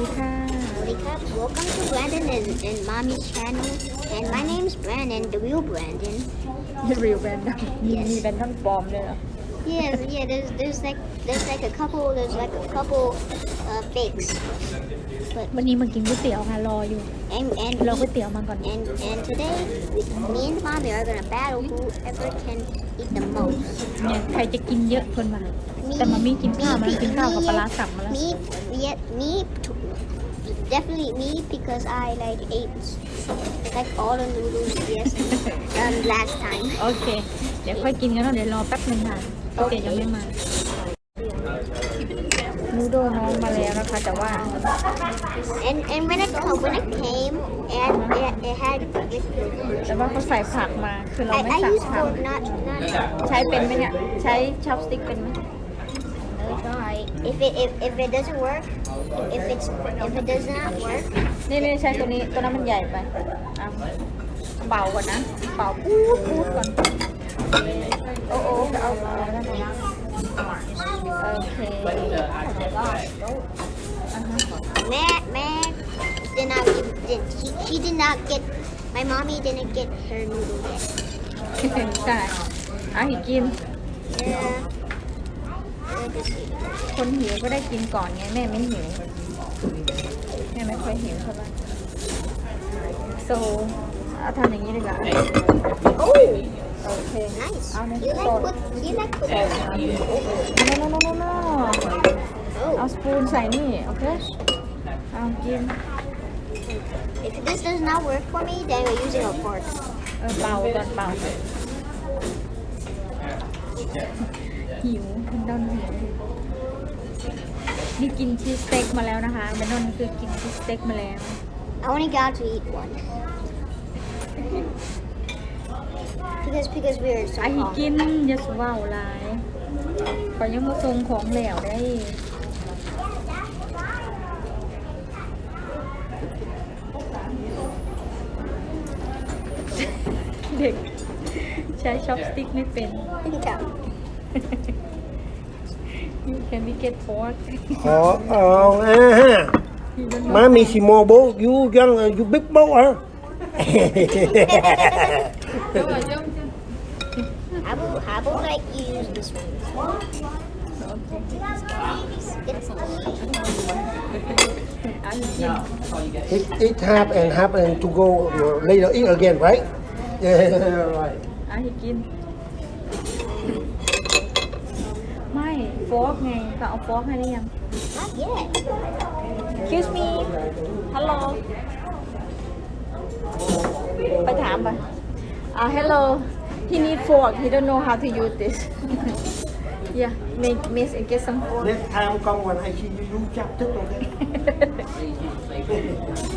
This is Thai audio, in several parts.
ดีค่ะ Recap. Welcome to Brandon and, and Mommy's channel. And my name's Brandon, the real Brandon. รีวิวแบรนด์มีมีแบรนด์ทั้งปลอมเลยเหรอ Yeah, yeah. There's there's like there's like a couple there's like a couple uh, fakes. But วันนี้มากินก๋วยเตี๋ยวค่ะรออยู่ and and รอก๋วยเตี๋ยวมาก่อน and and today me and Mommy are gonna battle whoever can eat the most. เนี่ยใครจะกินเยอะคนมา Me, แต่มามีกินข้าวมา me, กินข้าวกับ me, ปลาร้าสับมาแล้ว Me, yeah, me, t- definitely me because I like ate like all the noodles yes um last time. โอเค เดี๋ยวค่อยกินกันเนาะเดี๋ยวรอแป๊บนึงค่ะก๋วยเตี๋ยวยังไม่มานูโดน้องมาแล้วนะคะแต่ว่า And and when it come when it came and it, it had แต่ว่าเขาใส่ผักมาคือเรา I, ไม่ I สั่ง use ท fork not not ำใช้เป็นไหมเนี่ยใช้ช็อปสติ๊กเป็นไหม it's alright. If it if, if it doesn't work if it's if it does not work นี่นี่ใช้ตัวนี้ตัวนั้นมันใหญ่ไปอะเป่าก่อนนะเป่าพูดพูดก่อนโอ้โอ้จะเอาเอาแล้วนะโอเคอะฮะ Matt Matt did not get did, she, she did not get my mommy didn't get her noodle yet. ใช่อะหิกิน Yeah. Let me see. คนหิวก็ได้กินก่อนไงแม่ไม่หิวแม่ไม่ค่อยหิวเท่าไหร่ so เอาทำอย่างนี้ดีกว่า Oh, โอเค nice. I'll make You it like salt. put you like put โนโนโนโนโน เอา Oh, สปูนใส่นี่ โอเค เอากิน if this does not work for me, then we're using a fork. เออเป่าก่อนเป่าหิวคุณ ดอนหิวนี่กินชีสสเต็กมาแล้วนะคะเบนนอนคือกินชีสสเต็กมาแล้ว I only got to eat one. because because we were so ไอหิ hungry. กินอย่าสว่าวหลายขอยยังมาทรงของเหลวได้ เด็ก ใช้ช็อปสติ๊กไม่เป็น Yeah. You can be get pork ขอเอาอ่าฮะ you don't know มามีสิโมโบยูยังยูบิ๊กโบอะ How about how about like you use this one? Get some. เอาหิกิน it it half and half and to go later eat again right yeah right เอาหิกินไม่ฟอกไงก็เอาฟอกให้ได้ยัง Not yet. excuse me ฮัลโหลไปถามไปอ่า hello he need fork he don't know how to use this yeah make miss and get some fork next time กองวันไอชียูยูจับทึกตรงนี้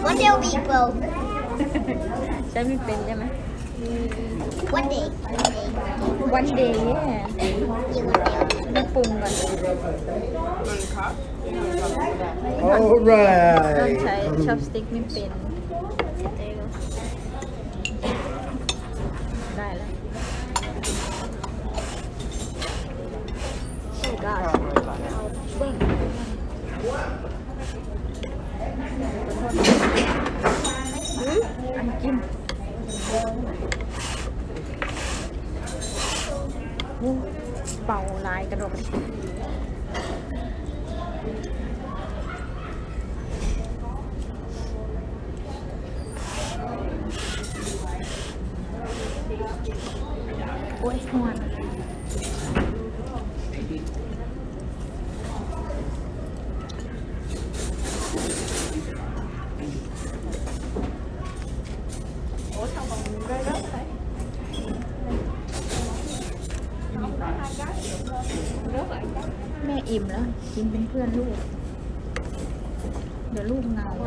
One day we'll eat both. ใช้ไม่เป็นใช่ไหม One day. One day. one day yeah Yeah, one day. ต้องปรุงก่อน all ต้อง right ใช้ช็อปสติ๊กไม่เป็น There you go. ได้แล้ว Oh gosh. อันกินโอ้ เป่าลายกระโดดโอ้ยหวน แม่อิ่มแล้ว กินเป็นเพื่อนลูก เดี๋ยวลูกเหงาก็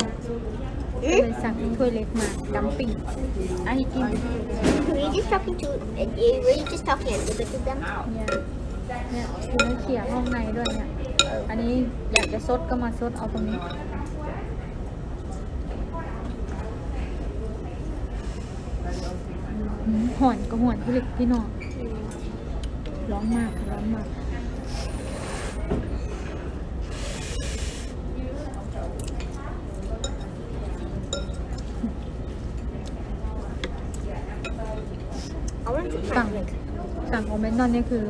เลยสั่งถ้วยเล็กมาดัมปิ้งไอ้กิน Were you just talking to? uh, Were you just talking a little bit to them? เนี่ยเนี่ยคือไม่เขี่ยห้องในด้วยเนี่ย อันนี้อยากจะซดก็มาซดเอาตรงนี้หืมห่อนก็ห่อนพี่เล็กพี่น้องร้อนมากค่ะร้อนมาก สั่ง สั่งของแมคโดนัลด์เนี่ยคือ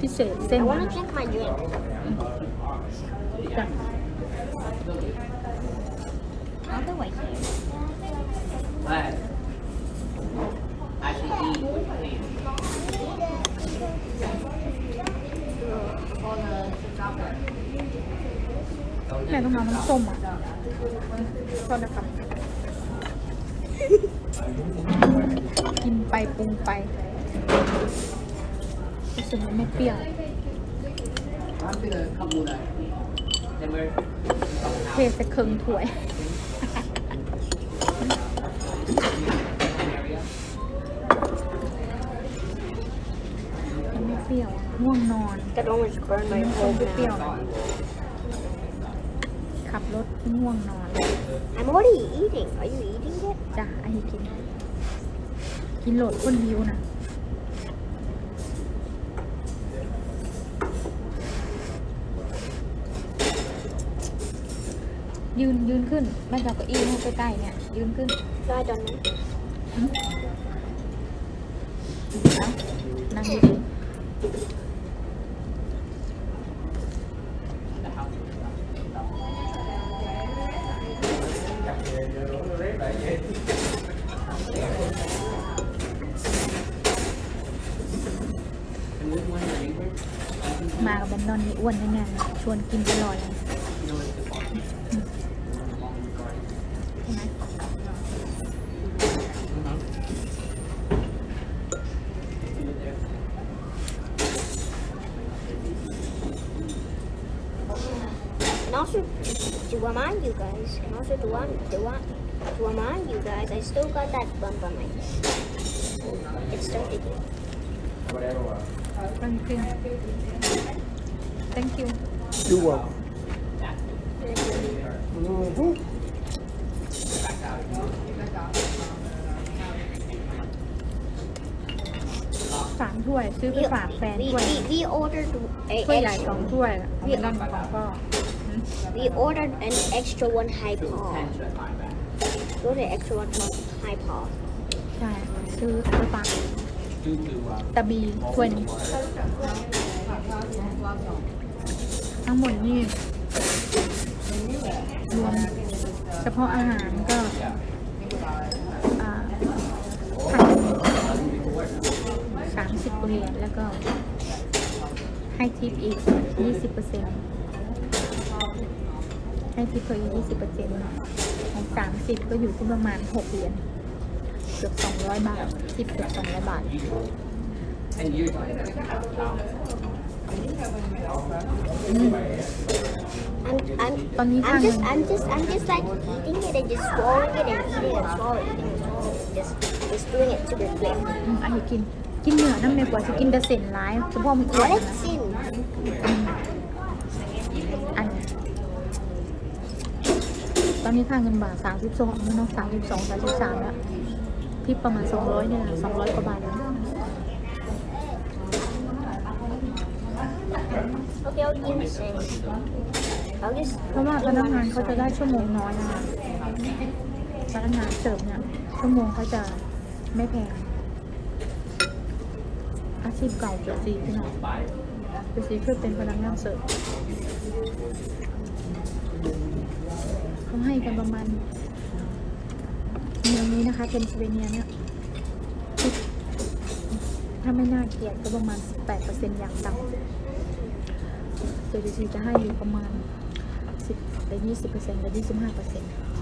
พิเศษเส้น I นะ want to drink my drink. จ้ะ Other way here. But I should eat clean. แม่ต้องเอาน้ำส้มอะโทษนะครับ กินไปปรุงไป รู้สึกมันไม่เปรี้ยว Then we're เทใส่เครื่องถ้วย area. มันไม่เปรี้ยวอะง่วงนอน That almost burned my น้ำส้ม whole เปรี้ยว mouth. ๆขับรถง่วงนอน I'm already eating. Are you eating it? จ้ะไอ้กิน กินโหลดคนวิวนะ ยืนยืนขึ้นแม่จับเก้าอี้ให้ใกล้ๆเนี่ย ยืนขึ้น No, I don't know. แล้วนั่งดี And this one, your neighbor, ๆมากับแบนนอนนี่อ้วนแน่ๆชวนกินตลอดเลย to remind you guys, and also to remind, to, remind- to remind you guys, I still got that bump on my head. It started here. ตั้งขึ้น thank you You welcome. Mhm. สามถ้วย ซื้อไป We, ฝากแฟน we, ถ้วย we, we ordered a ถ้วยใหญ่ส extra, องถ้วยเอาไปนั่งของพ่อ we ordered an extra one high paw ก็เลย extra one high paw ใช่ซื้อไปปังตะบีควยนทั้งหมดนี่รวมเฉพาะอาหารก็สามสิบเหรียญแล้วก็ให้ทิปอีกยี่สิบเปอร์เซ็นต์ ให้ทิปเพิ่มอีกยี่สิบเปอร์เซ็นต์ของสามสิบก็อยู่ที่ประมาณหกเหรียญเกือบสองร้อยบาททิปเกือบสองร้อยบาท ten years ago. I'm, I'm, ตอนนี้ค่า I'm เงิ just, น I'm just, I'm just like eating it and just swallowing it and eating and swallowing, eating and swallowing, just, just doing it super quick. อืมอันนี้กิน กินเหนือน้ำในกว่าจะกินแต่เส้นร้ายเฉพาะมันอ้วน What นะ is sin? อัน ตอนนี้ค่าเงินบาทสามสิบสองเนาะสามสิบสองสามสิบสามแล้วทิปประมาณสองร้อยเนี่ยสองร้อยกว่าบาทแล้วเพราะว่าพนักงานเขาจะได้ชั่วโมงน้อยนะคะพนักงานเสิร์ฟเนี่ยชั่วโมงเขาจะไม่แพงอาชีพเก่าเกียรติพี่น้องเกียรติคือเป็นพนักงานเสิร์ฟ เขาให้กันประมาณเมืองนี้นะคะเป็นสเวเนียเนี่ยถ้าไม่น่าเกลียดก็ประมาณ 18%อย่างต่ำเจดีจะให้อยู่ประมาณ 10แต่20%ไป25%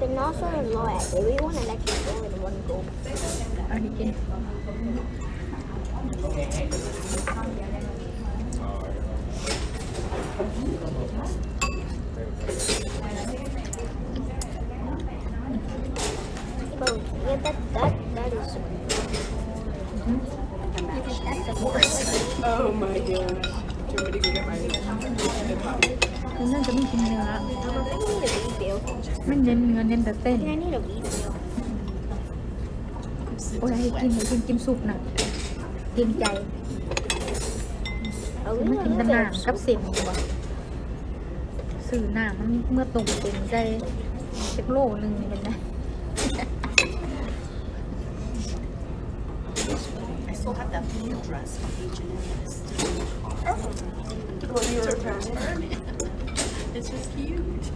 been also in Lorac. They really want to let you go in one go. Origin. Bro, yeah, that, that, that is... That's the worst. Oh my gosh. Do you want me to go get my... Isn't it going to be ะไม่กินเนื้อ I need a refill. ไม่เน้นเนื้อเน้นแต่เส้น I need a refill. โอ้ยให้กินให้กินกินสุกนะเกรงใจ Are ซื้อ we มากิน gonna แตะ look นาง at กับเส้นดีกว่าซื้อหน้ามันเมื่อตรงเต็มใจเจ็กโลหนึ่งเป็นไง I still have that blue dress from H&M. It's still Well, you return it. It's just cute.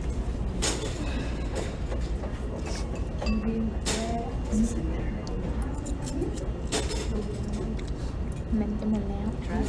มันจะหมดแล้ว Dress.